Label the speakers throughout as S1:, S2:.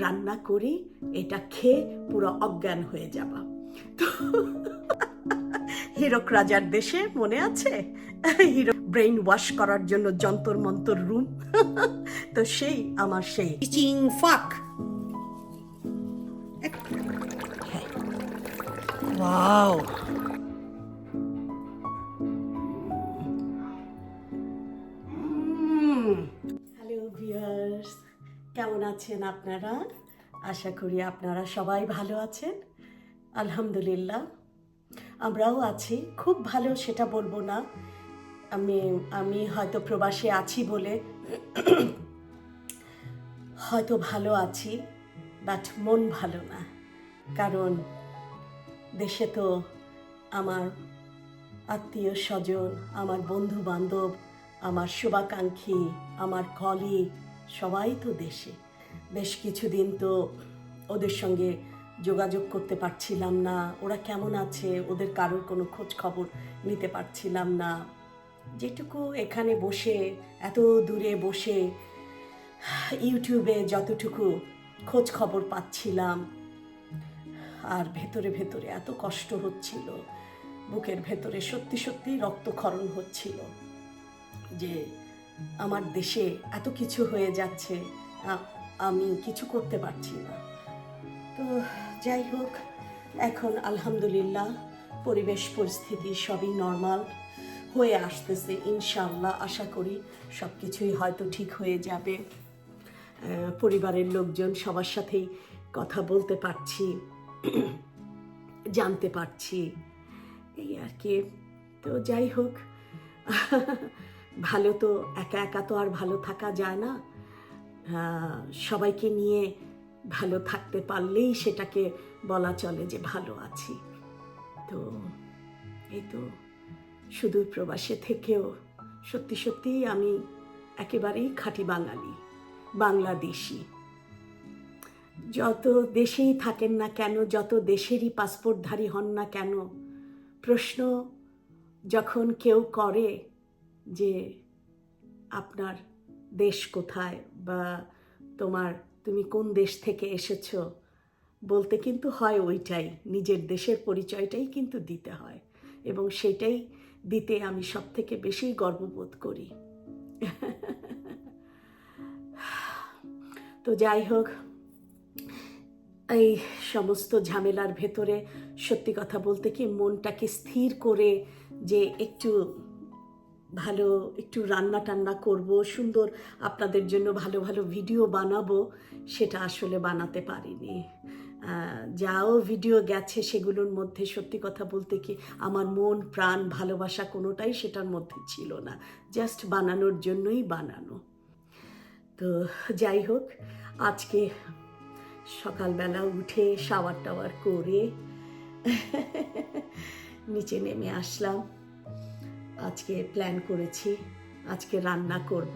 S1: রান্না করি এটা খেয়ে পুরো অজ্ঞান হয়ে যাবা। তো হীরক রাজার দেশে মনে আছে? হিরো ব্রেইন ওয়াশ করার জন্য যন্তর মন্তর রুম তো সেই আমার সেই। চিং ফাক ওয়াও আছেন আপনারা? আশা করি আপনারা সবাই ভালো আছেন। আলহামদুলিল্লাহ। আমরাও আছি। খুব ভালো, সেটা বলব না। আমি আমি হয়তো প্রবাসে আছি বলে হয়তো ভালো আছি বাট মন ভালো না। কারণ দেশে তো আমার আত্মীয় স্বজন, আমার বন্ধু বান্ধব আমার শুভাকাঙ্ক্ষী, আমার কলিগ সবাই তো দেশে। বেশ কিছুদিন তো ওদের সঙ্গে যোগাযোগ করতে পারছিলাম না। ওরা কেমন আছে? ওদের কারোর কোনো খোঁজ খবর নিতে পারছিলাম না। যেটুকু এখানে বসে, এত দূরে বসে, ইউটিউবে যতটুকু খোঁজ খবর পাচ্ছিলাম, আর ভেতরে ভেতরে এত কষ্ট হচ্ছিল, বুকের ভেতরে সত্যি সত্যি রক্তক্ষরণ হচ্ছিল যে আমার দেশে এত কিছু হয়ে যাচ্ছে আমি কিছু করতে পারছি না। তো যাই হোক, এখন আলহামদুলিল্লাহ পরিবেশ পরিস্থিতি সবই নর্মাল হয়ে আসতেছে ইনশাল্লাহ আশা করি সব কিছুই হয়তো ঠিক হয়ে যাবে। পরিবারের লোকজন সবার সাথেই কথা বলতে পারছি, জানতে পারছি, এই আর কি। তো যাই হোক, ভালো তো একা একা তো আর ভালো থাকা যায় না। সবাইকে নিয়ে ভালো থাকতে পারলেই সেটাকে বলা চলে যে ভালো আছি। তো এই তো সুদূর প্রবাসে থেকেও সত্যি সত্যিই আমি একেবারেই খাঁটি বাঙালি, বাংলাদেশি। যত দেশেই থাকেন না কেন, যত দেশেরই পাসপোর্টধারী হন না কেন, প্রশ্ন যখন কেউ করে যে আপনার দেশ কোথায় বা তোমার তুমি কোন দেশ থেকে এসেছ, বলতে কিন্তু হয় ওইটাই। নিজের দেশের পরিচয়টাই কিন্তু দিতে হয় এবং সেটাই দিতে আমি সব থেকে বেশি গর্ববোধ করি। তো যাই হোক, এই সমস্ত ঝামেলার ভেতরে সত্যি কথা বলতে কি মনটাকে স্থির করে যে একটু ভালো একটু রান্না টান্না করব, সুন্দর আপনাদের জন্য ভালো ভালো ভিডিও বানাবো, সেটা আসলে বানাতে পারিনি। যাও ভিডিও গেছে সেগুলোর মধ্যে, সত্যি কথা বলতে কি আমার মন, প্রাণ, ভালোবাসা কোনোটাই সেটার মধ্যে ছিল না। জাস্ট বানানোর জন্যই বানানো। তো যাই হোক, আজকে সকালবেলা উঠে শাওয়ার টাওয়ার করে নিচে নেমে আসলাম। আজকে প্ল্যান করেছি, আজকে রান্না করব।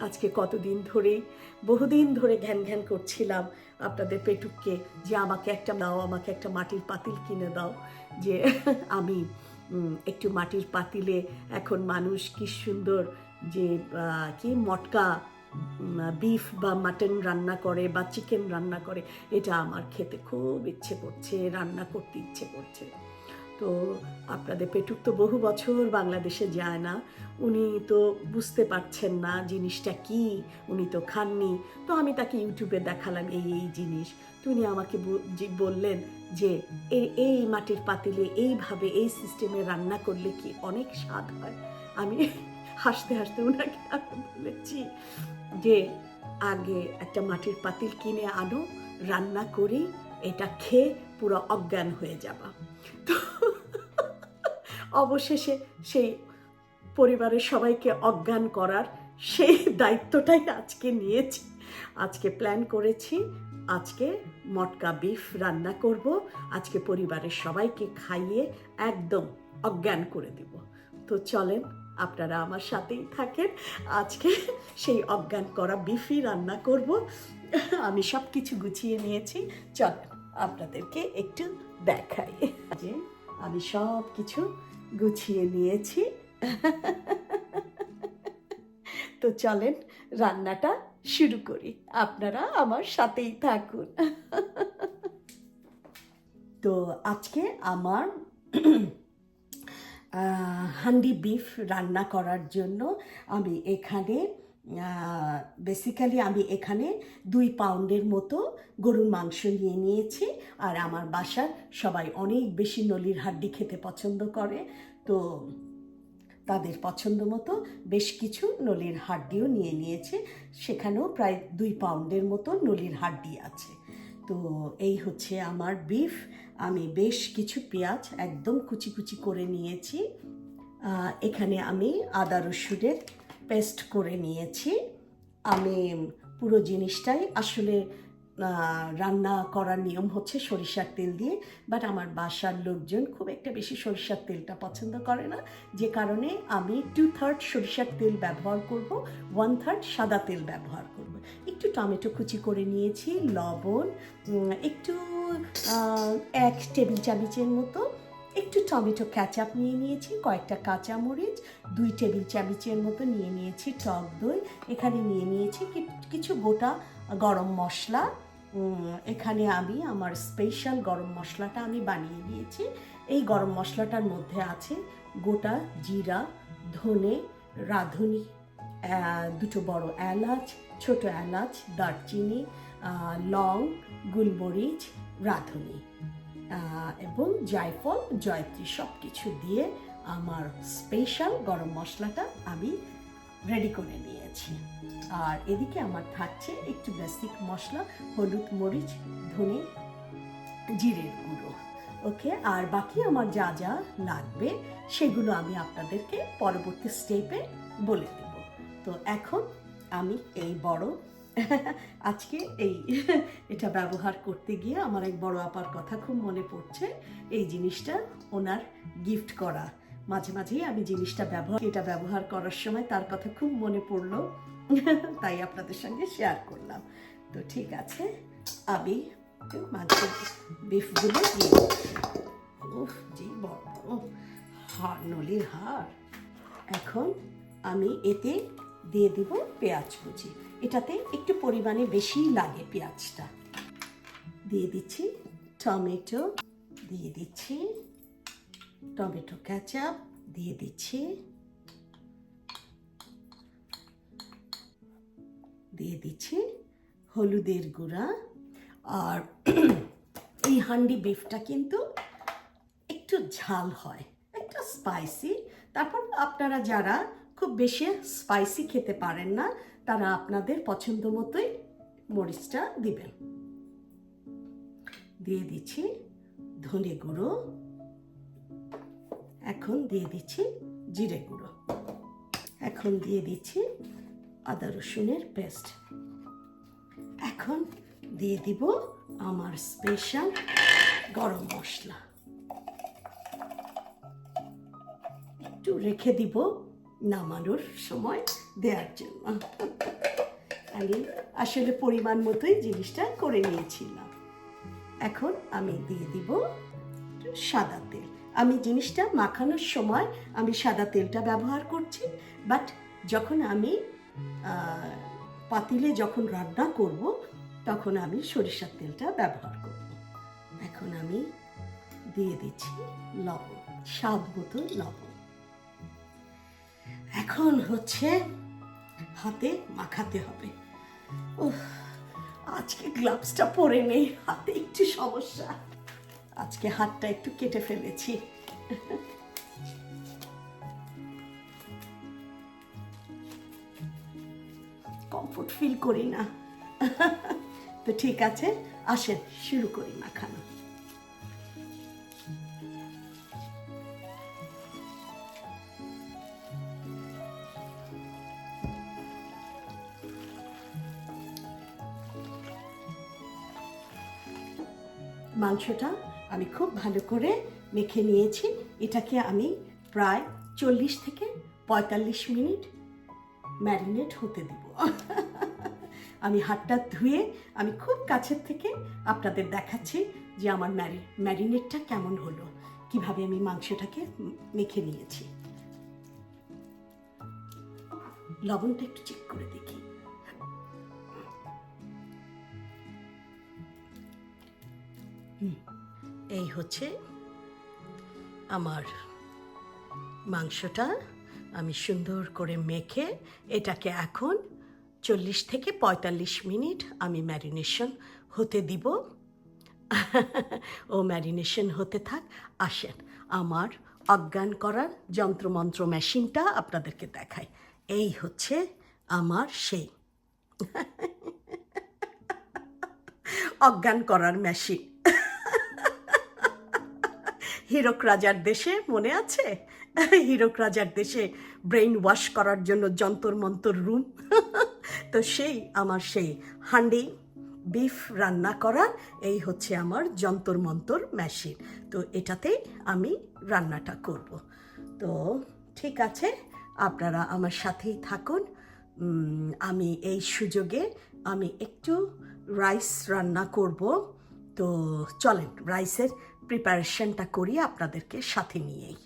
S1: আজকে কতদিন ধরেই বহুদিন ধরে ঘ্যান ঘ্যান করছিলাম আপনাদের পেটুককে যে আমাকে একটা দাও আমাকে একটা মাটির পাতিল কিনে দাও। যে আমি একটু মাটির পাতিলে এখন মানুষ কি সুন্দর যে কি মটকা বিফ বা মাটন রান্না করে বা চিকেন রান্না করে। এটা আমার খেতে খুব ইচ্ছে করছে, রান্না করতে ইচ্ছে করছে। তো আপনাদের পেটুক তো বহু বছর বাংলাদেশে যায় না। উনি তো বুঝতে পারছেন না জিনিসটা কি, উনি তো খাননি। তো আমি তাকে ইউটিউবে দেখালাম এই এই জিনিস। তো উনি আমাকে বললেন যে এই এই মাটির পাতিলে এইভাবে এই সিস্টেমে রান্না করলে কি অনেক স্বাদ হয়? আমি হাসতে হাসতে ওনাকে বলেছি যে, আগে একটা মাটির পাতিল কিনে আনো, রান্না করি, এটা খেয়ে পুরো অজ্ঞান হয়ে যাবা। তো অবশেষে সেই পরিবারের সবাইকে অজ্ঞান করার সেই দায়িত্বটাই আজকে নিয়েছি। আজকে প্ল্যান করেছি, আজকে মটকা বিফ রান্না করব, আজকে পরিবারের সবাইকে খাইয়ে একদম অজ্ঞান করে দেব। তো চলেন, আপনারা আমার সাথেই থাকেন। আজকে সেই অজ্ঞান করা বিফি রান্না করব। আমি সব কিছু গুছিয়ে নিয়েছি। চলেন, আপনাদেরকে একটু দেখাই। যে আমি সব কিছু গুছিয়ে নিয়েছি। তো চলেন, রান্নাটা শুরু করি। আপনারা আমার সাথেই থাকুন। তো আজকে আমার হান্ডি বিফ রান্না করার জন্য আমি এখানে বেসিক্যালি আমি এখানে দুই পাউন্ডের মতো গরুর মাংস নিয়ে নিয়েছি। আর আমার বাসার সবাই অনেক বেশি নলির হাড্ডি খেতে পছন্দ করে। তো তাদের পছন্দ মতো বেশ কিছু নলির হাড্ডিও নিয়ে নিয়েছে। সেখানেও প্রায় দুই পাউন্ডের মতো নলির হাড্ডি আছে। তো এই হচ্ছে আমার বিফ আমি বেশ কিছু পেঁয়াজ একদম কুচি কুচি করে নিয়েছি। এখানে আমি আদা রসুনের পেস্ট করে নিয়েছি। আমি পুরো জিনিসটাই আসলে রান্না করার নিয়ম হচ্ছে সরিষার তেল দিয়ে বাট আমার বাসার লোকজন খুব একটা বেশি সরিষার তেলটা পছন্দ করে না। যে কারণে আমি টু থার্ড সরিষার তেল ব্যবহার করব ওয়ান থার্ড সাদা তেল ব্যবহার করব। একটু টমেটো কুচি করে নিয়েছি, লবণ একটু এক টেবিল চামচের মতো একটু টমেটো ক্যাচাপ নিয়ে নিয়েছি, কয়েকটা কাঁচামরিচ, দুই টেবিল চামচের মতো নিয়ে নিয়েছি টক দই, এখানে নিয়ে নিয়েছি কিছু গোটা গরম মশলা। এখানে আমি আমার স্পেশাল গরম মশলাটা আমি বানিয়ে নিয়েছি। এই গরম মশলাটার মধ্যে আছে গোটা জিরা, ধনে, রাঁধুনি দুটো বড় এলাচ, ছোট এলাচ, দারচিনি লং, গুলমরিচ, রাঁধুনি। এবং জায়ফল, জয়ত্রী সব কিছু দিয়ে আমার স্পেশাল গরম মশলাটা আমি রেডি করে নিয়েছি। আর এদিকে আমার থাকছে একটু বেসিক মশলা, হলুদ মরিচ, ধনে জিরের গুঁড়ো। ওকে আর বাকি আমার যা যা লাগবে সেগুলো আমি আপনাদেরকে পরবর্তী স্টেপে বলে দেব। তো এখন আমি এই বড় আজকে এই এটা ব্যবহার করতে গিয়ে আমার এক বড় আপার কথা খুব মনে পড়ছে। এই জিনিসটা ওনার গিফট করা। মাঝে মাঝেই আমি জিনিসটা ব্যবহার, এটা ব্যবহার করার সময় তার কথা খুব মনে পড়ল। তাই আপনাদের সঙ্গে শেয়ার করলাম। তো ঠিক আছে, আমি মাংসের বিফগুলো দিচ্ছি। উফ, যে বড় হাড় নলির হাড় এখন আমি এতে দিয়ে দিব পেঁয়াজ কুচি। এটাতে একটু পরিমাণে বেশিই লাগে পেঁয়াজটা। দিয়ে দিচ্ছি টমেটো, দিয়ে দিচ্ছি টমেটো ক্যাচাপ দিয়ে দিচ্ছি দিয়ে দিচ্ছি হলুদের গুঁড়া। আর এই হান্ডি বিফটা কিন্তু একটু ঝাল হয়, একটু স্পাইসি। তারপর আপনারা যারা খুব বেশি স্পাইসি খেতে পারেন না। তারা আপনাদের পছন্দ মতোই মরিচটা দিবেন। দিয়ে দিচ্ছি ধনে গুঁড়ো। এখন দিয়ে দিচ্ছি জিরে গুঁড়ো। এখন দিয়ে দিচ্ছি আদা রসুনের পেস্ট। এখন দিয়ে দিব আমার স্পেশাল গরম মশলা। একটু রেখে দিব নামানোর সময় দেওয়ার জন্য। আমি আসলে পরিমাণ মতোই জিনিসটা করে নিয়েছিলাম। এখন আমি দিয়ে দিব সাদা তেল। আমি জিনিসটা মাখানোর সময় আমি সাদা তেলটা ব্যবহার করছি বাট যখন আমি পাতিলে যখন রান্না করব, তখন আমি সরিষার তেলটা ব্যবহার করব। এখন আমি দিয়ে দিচ্ছি লবণ, স্বাদ মতো লবণ। এখন হচ্ছে হাতে মাখাতে হবে। আজকে গ্লাভসটা পরে নেই, হাতে একটু সমস্যা। আজকে হাতটা একটু কেটে ফেলেছি। কমফোর্ট ফিল করি না। তো ঠিক আছে, আসেন, শুরু করি মাখানো। মাংসটা আমি খুব ভালো করে মেখে নিয়েছি। এটাকে আমি প্রায় চল্লিশ থেকে পঁয়তাল্লিশ মিনিট ম্যারিনেট হতে দিব। আমি হাতটা ধুয়ে আমি খুব কাছের থেকে আপনাদের দেখাচ্ছি যে আমার ম্যারি, ম্যারিনেটটা কেমন হলো। কীভাবে আমি মাংসটাকে মেখে নিয়েছি। লবণটা একটু চেক করে দেখি। এই হচ্ছে আমার মাংসটা। আমি সুন্দর করে মেখে এটাকে এখন চল্লিশ থেকে পঁয়তাল্লিশ মিনিট আমি ম্যারিনেশন হতে দিব। ও ম্যারিনেশন হতে থাক, আসেন আমার অজ্ঞান করার যন্ত্রমন্ত্র মেশিনটা আপনাদেরকে দেখাই। এই হচ্ছে আমার সেই। অজ্ঞান করার মেশিন। হীরক রাজার দেশে মনে আছে? হীরক রাজার দেশে ব্রেইন ওয়াশ করার জন্য যন্তর মন্তর রুম তো সেই, আমার সেই হান্ডি বিফ রান্না করার এই হচ্ছে আমার যন্তর মন্তর মেশিন তো এটাতে আমি রান্নাটা করব। তো ঠিক আছে, আপনারা আমার সাথেই থাকুন। আমি এই সুযোগে আমি একটু রাইস রান্না করব। তো চলেন রাইসের প্রিপারেশনটা করি আপনাদেরকে সাথে নিয়েই।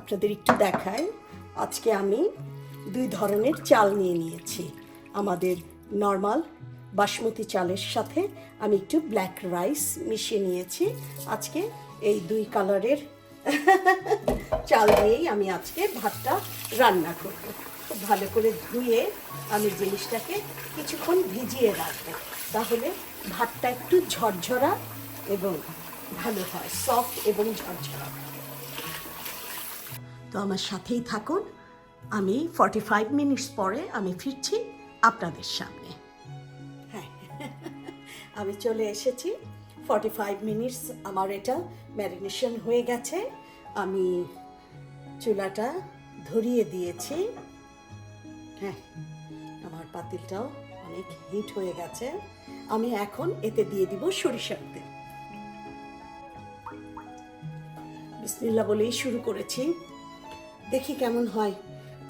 S1: আপনাদের একটু দেখাই। আজকে আমি দুই ধরনের চাল নিয়ে নিয়েছি। আমাদের নর্মাল বাসমতি চালের সাথে আমি একটু ব্ল্যাক রাইস মিশিয়ে নিয়েছি। আজকে এই দুই কালারের চাল দিয়েই আমি আজকে ভাতটা রান্না করব। খুব ভালো করে ধুয়ে আমি জিনিসটাকে কিছুক্ষণ ভিজিয়ে রাখব। তাহলে ভাতটা একটু ঝরঝরা এবং ভালো হয় সফট এবং ঝরঝরা তো আমার সাথেই থাকুন, আমি ফর্টি ফাইভ মিনিটস পরে আমি ফিরছি আপনাদের সামনে। হ্যাঁ আমি চলে এসেছি। ফর্টি ফাইভ মিনিটস আমার এটা ম্যারিনেশন হয়ে গেছে। আমি চুলাটা ধরিয়ে দিয়েছি। হ্যাঁ আমার পাতিলটাও অনেক হিট হয়ে গেছে। আমি এখন এতে দিয়ে দিব সরিষার তেল। বিসমিল্লা বলেই শুরু করেছি। দেখি কেমন হয়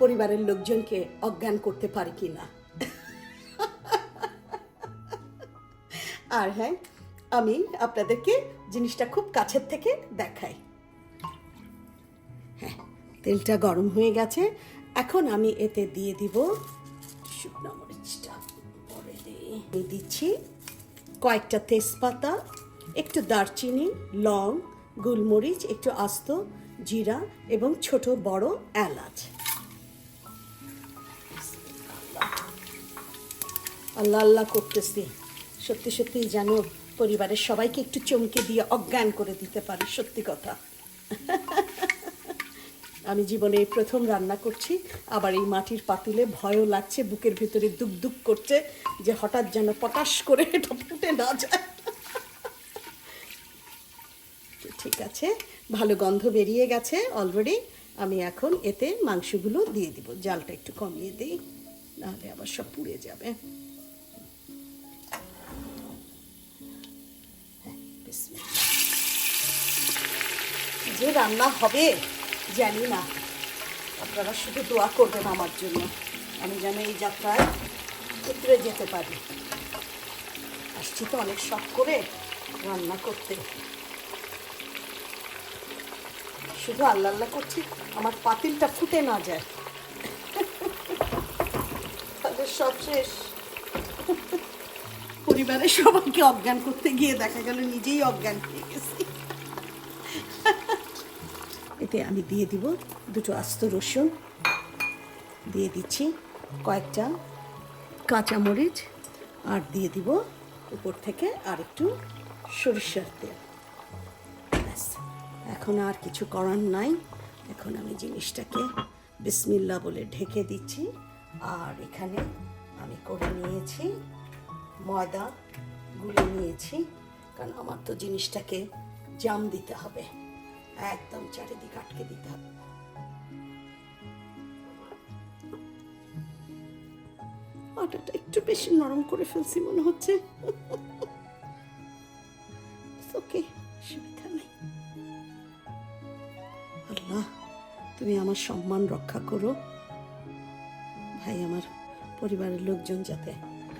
S1: পরিবারের লোকজনকে অজ্ঞান করতে পারি কি না আর হ্যাঁ আমি আপনাদেরকে জিনিসটা খুব কাছের থেকে দেখাই। হ্যাঁ তেলটা গরম হয়ে গেছে। এখন আমি এতে দিয়ে দিব শুকনো মরিচটা। পরে দিচ্ছি কয়েকটা তেজপাতা, একটু দারচিনি, লং গোলমরিচ, একটু আস্ত, জিরা এবং ছোট বড় এলাচ। আল্লাহ আল্লাহ করতেছি। সত্যি সত্যি যেন পরিবারের সবাইকে একটু চমকে দিয়ে অজ্ঞান করে দিতে পারি, সত্যি কথা। আমি জীবনে প্রথম রান্না করছি, আবার এই মাটির পাতিলে ভয়ও লাগছে, বুকের ভিতরে দুক দুক করছে, যে হঠাৎ যেন পটাশ করে এটা ফুটে না যায়। ঠিক আছে ভালো গন্ধ বেরিয়ে গেছে অলরেডি আমি এখন এতে মাংসগুলো দিয়ে দিব জালটা একটু কমিয়ে দিই নাহলে আবার সব পুড়ে যাবে। হ্যাঁ, যে রান্না হবে জানি না আপনারা শুধু দোয়া করবেন আমার জন্য আমি যেন এই যাত্রায় উতরে যেতে পারি। আসছি তো অনেক শখ করে রান্না করতে। শুধু আল্লাহ আল্লাহ করছি, আমার পাতিলটা ফুটে না যায়। তাদের সব শেষ। পরিবারের সবাইকে অজ্ঞান করতে গিয়ে দেখা গেল নিজেই অজ্ঞান হয়ে গেছি। এতে আমি দিয়ে দিব দুটো আস্ত রসুন। দিয়ে দিচ্ছি কয়েকটা কাঁচামরিচ। আর দিয়ে দিব উপর থেকে আর একটু সরিষার তেল। এখন আর কিছু করার নাই। এখন আমি জিনিসটাকে বিসমিল্লা বলে ঢেকে দিচ্ছি। আর এখানে আমি করে নিয়েছি ময়দা গুলে নিয়েছি, কারণ আমার তো জিনিসটাকে জাম দিতে হবে। একদম চারিদিকে আটকে দিতে হবে। আটাটা একটু বেশি নরম করে ফেলছি মনে হচ্ছে। তুমি আমার সম্মান রক্ষা করো। ভাই, আমার পরিবারের লোকজন যাতে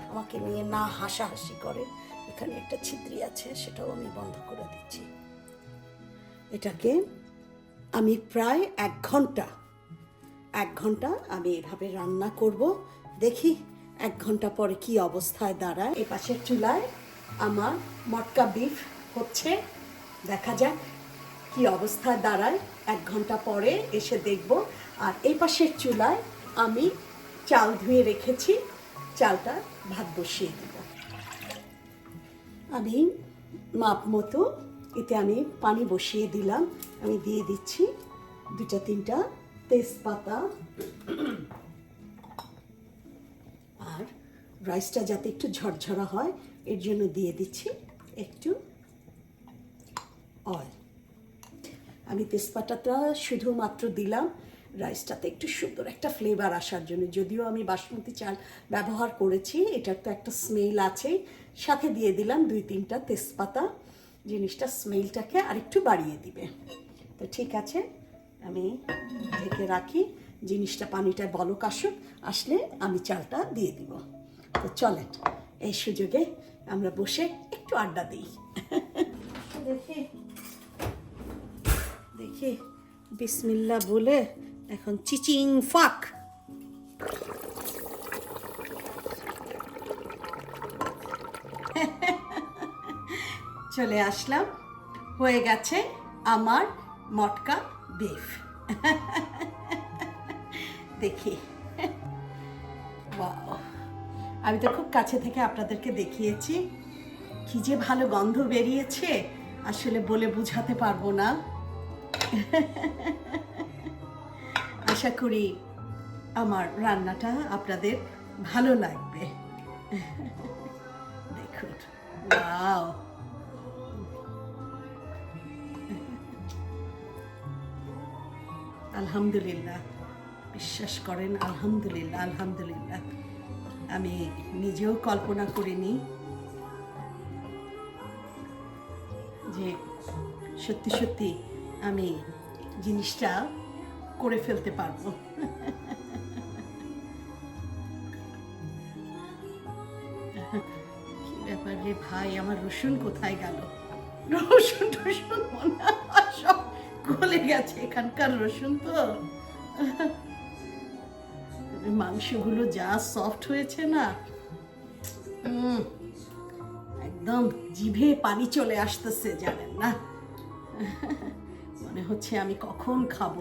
S1: আমাকে নিয়ে না হাসাহাসি করে, এখানে একটা ছিদ্রি আছে, সেটাও আমি বন্ধ করে দিচ্ছি। এটাকে আমি প্রায় এক ঘণ্টা এক ঘণ্টা আমি এভাবে রান্না করব। দেখি এক ঘণ্টা পরে কি অবস্থায় দাঁড়ায়। এই পাশের চুলায় আমার মটকা বিফ হচ্ছে। দেখা যাক। কি অবস্থায় দাঁড়ায়, এক ঘণ্টা পরে এসে দেখব। আর এই পাশের চুলায় আমি চাল ধুয়ে রেখেছি, চালটা ভাত বসিয়ে দেব। আমি মাপ মতো এতে আমি পানি বসিয়ে দিলাম। আমি দিয়ে দিচ্ছি দুটা তিনটা তেজপাতা আর রাইসটা যাতে একটু ঝরঝরা হয়, এর জন্য দিয়ে দিচ্ছি একটু অয়েল। আমি তেজপাতাটা শুধুমাত্র দিলাম রাইসটাতে একটু সুন্দর একটা ফ্লেভার আসার জন্য। যদিও আমি বাসমতি চাল ব্যবহার করেছি, এটার তো একটা স্মেল আছে। সাথে দিয়ে দিলাম দুই তিনটা তেজপাতা, জিনিসটা স্মেলটাকে আরেকটু বাড়িয়ে দিবে। তো ঠিক আছে, আমি ঢেকে রাখি। জিনিসটা পানিটা বলক আসুক, আসলে আমি চালটা দিয়ে দিব। তো চলেন, এই সুযোগে আমরা বসে একটু আড্ডা দিই। দেখি। দেখি বিসমিল্লা বলে এখন চিচিং ফাক। চলে আসলাম। হয়ে গেছে আমার মটকা বিফ। দেখি! আমি তো খুব কাছে থেকে আপনাদেরকে দেখিয়েছি। কি যে ভালো গন্ধ বেরিয়েছে, আসলে বলে বুঝাতে পারব না। আশা করি আমার রান্নাটা আপনাদের ভালো লাগবে। দেখুন আলহামদুলিল্লাহ, বিশ্বাস করেন, আলহামদুলিল্লাহ আলহামদুলিল্লাহ। আমি নিজেও কল্পনা করিনি যে সত্যি সত্যি আমি জিনিসটা করে ফেলতে পারব। কি ব্যাপার রে ভাই, আমার রসুন কোথায় গেল? রসুন টসুন মনে সব গলে গেছে এখানকার রসুন তো। মাংসগুলো যা সফট হয়েছে না একদম জিভে পানি চলে আসতেছে, জানেন না? মনে হচ্ছে আমি কখন খাব।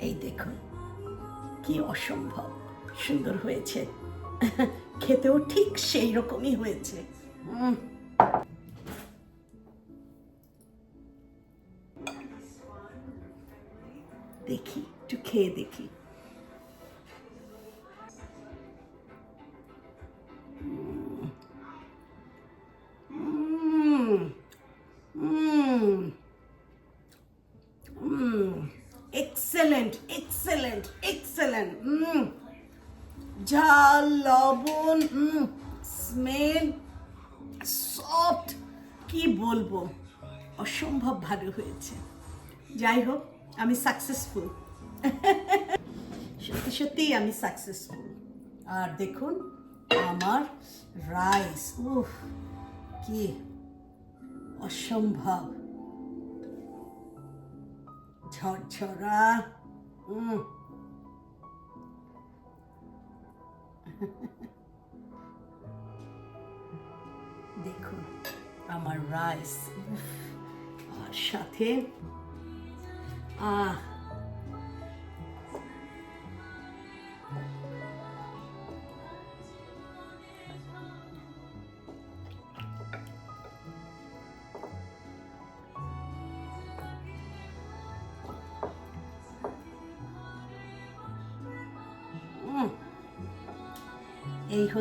S1: এই দেখুন, কি অসম্ভব, সুন্দর হয়েছে। খেতেও ঠিক সেই রকমই হয়েছে। উম। এক্সেলেন্ট এক্সেলেন্ট এক্সেলেন্ট ঝাল লবণ স্মেল সফট কি বলব? অসম্ভব ভালো হয়েছে। যাই হোক, আমি সাকসেসফুল সত্যি সত্যিই আমি সাকসেসফুল আর দেখুন, আমার রাইস উফ, কি অসম্ভব। ঝরঝরা। দেখুন আমার রাইস আর সাথে আহ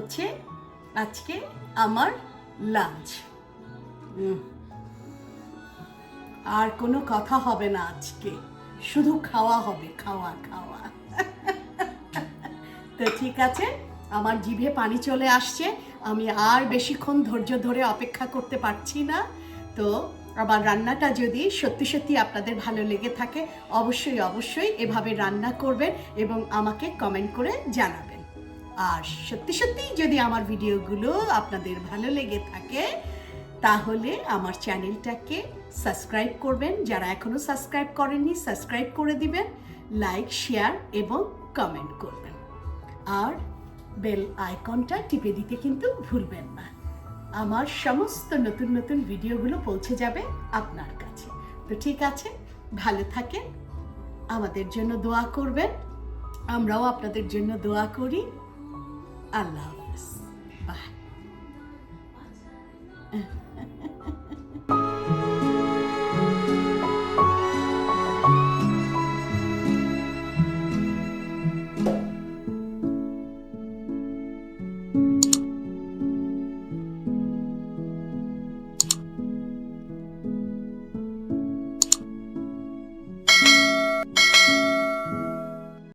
S1: হচ্ছে আজকে আমার লাঞ্চ আর কোনো কথা হবে না আজকে। শুধু খাওয়া হবে, খাওয়া খাওয়া। তো ঠিক আছে, আমার জিভে পানি চলে আসছে। আমি আর বেশিক্ষণ ধৈর্য ধরে অপেক্ষা করতে পারছি না। তো আবার রান্নাটা যদি সত্যি সত্যি আপনাদের ভালো লেগে থাকে, অবশ্যই অবশ্যই এভাবে রান্না করবেন এবং আমাকে কমেন্ট করে জানাবেন। আর সত্যি সত্যি যদি আমার ভিডিওগুলো আপনাদের ভালো লেগে থাকে, তাহলে আমার চ্যানেলটাকে সাবস্ক্রাইব করবেন। যারা এখনও সাবস্ক্রাইব করেননি, সাবস্ক্রাইব করে দিবেন, লাইক, শেয়ার এবং কমেন্ট করবেন। আর বেল আইকনটা টিপে দিতে কিন্তু ভুলবেন না। আমার সমস্ত নতুন নতুন ভিডিওগুলো পৌঁছে যাবে আপনার কাছে। তো ঠিক আছে, ভালো থাকেন, আমাদের জন্য দোয়া করবেন। আমরাও আপনাদের জন্য দোয়া করি। আল্লাহ হাফেজ